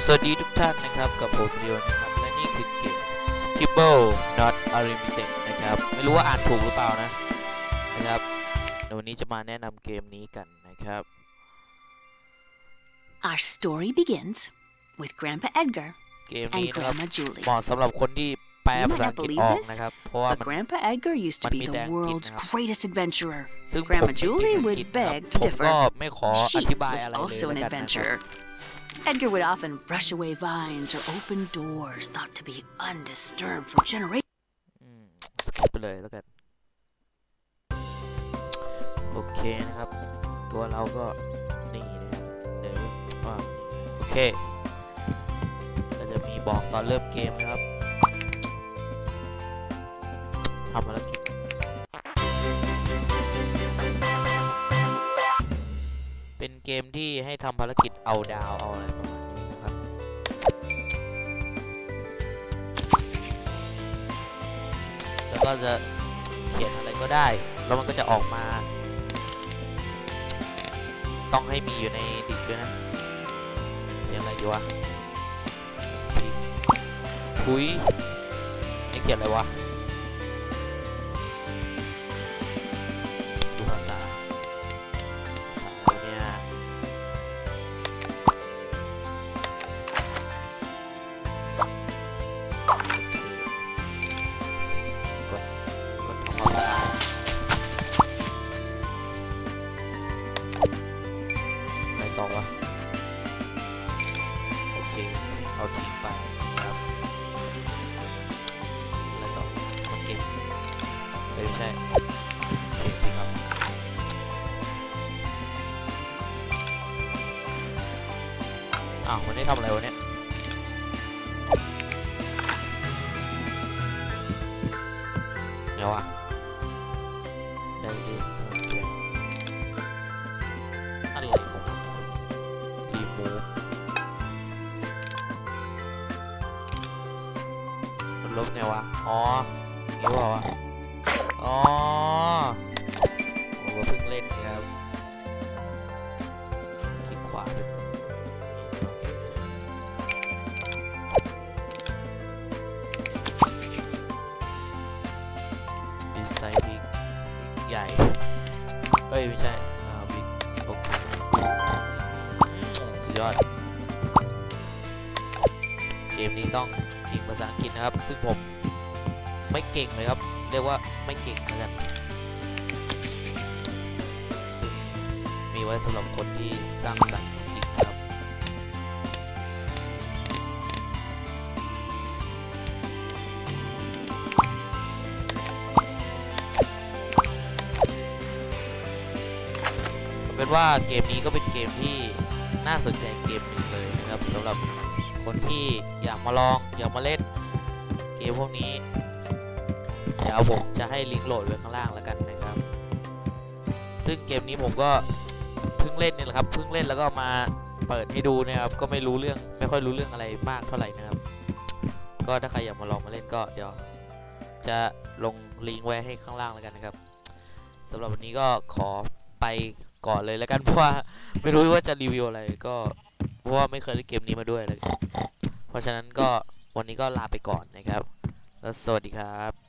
สวัสดีทุกท่านนะครับกับผมเดียวนะครับและนี่คือเกม Skibble Not Unlimited นะครับไม่รู้ว่าอ่านถูกหรือเปล่านะนะครับเดี๋ยววันนี้จะมาแนะนำเกมนี้กันนะครับ Our story begins with Grandpa Edgar เกม and นี้นะครับ Grandma Julie. เหมาะสำหรับคนที่แปล You ภาษา might อัง not กฤษ believe ออก this, นะครับ เพราะว่า But มัน Grandpa Edgar used to มัน be มีแต่ the อังกฤษ world's นะครับ greatest adventurer. ซึ่งผม Grandma ไม่เก่ง Julie อัง would กฤษ beg นะ to ผม differ. ก็ไม่ขออ She ธิบาย was อะไรเลย also an แล้วกันนะครับ adventurer. Edgar would often brush away vines or open doors thought to be undisturbed for generations. อืมสกิปไปเลยแล้วกันโอเคนะครับ ตัวเราก็นี่นะเดี๋ยวโอเคก็จะมีบอกตอนเริ่มเกมนะครับทำภารกิจ มที่ให้ทำภารกิจเอาดาวเอาอะไรประมาณนี้นะครับ แล้วก็จะเขียนอะไรก็ได้ แล้วมันก็จะออกมา ต้องให้มีอยู่ในดิบด้วยนะเขียนอะไรดีวะพุยนี่เขียนอะไรวะ อะไรต่อวะ โอเค เอาทิ้งไปครับอะไรต่อมาเก็บไม่ใช่เก็บครับอ้าววันนี้ทำอะไรวะเนี่ยเดี๋ยวอะ ลบไงวะ อ๋ออย่างนี้เปล่าวะ อ๋อผมก็เพิ่งเล่นนะครับคลิกขวาเป็นโอเคดีไซน์บิ๊กใหญ่เอ้ย ไม่ใช่อ่าบิ๊กโอเคสุดยอด เกมนี้ต้อง ยิงภาษาอังกฤษนะครับ ซึ่งผมไม่เก่งเลยครับ เรียกว่าไม่เก่งแล้วกันซึ่งมีไว้สำหรับคนที่สร้างสรรค์จริงๆครับเอาเป็นว่าเกมนี้ก็เป็นเกมที่น่าสนใจเกมหนึ่งเลยนะครับสำหรับ คนที่อยากมาลองอยากมาเล่นเกมพวกนี้เดี๋ยวผมจะให้ลิงก์โหลดไว้ข้างล่างแล้วกันนะครับ ซึ่งเกมนี้ผมก็เพิ่งเล่นนี่แหละครับเพิ่งเล่นแล้วก็มาเปิดให้ดูนะครับ ก็ไม่รู้เรื่องไม่ค่อยรู้เรื่องอะไรมากเท่าไหร่นะครับ ก็ถ้าใครอยากมาลองมาเล่นก็เดี๋ยวจะลงลิงก์ไว้ให้ข้างล่างแล้วกันนะครับสำหรับวันนี้ก็ขอไปก่อนเลยแล้วกันเพราะว่าไม่รู้ว่าจะรีวิวอะไรก็ เพราะว่าไม่เคยเล่นเกมนี้มาด้วยเลย เพราะฉะนั้นก็วันนี้ก็ลาไปก่อนนะครับ แล้วสวัสดีครับ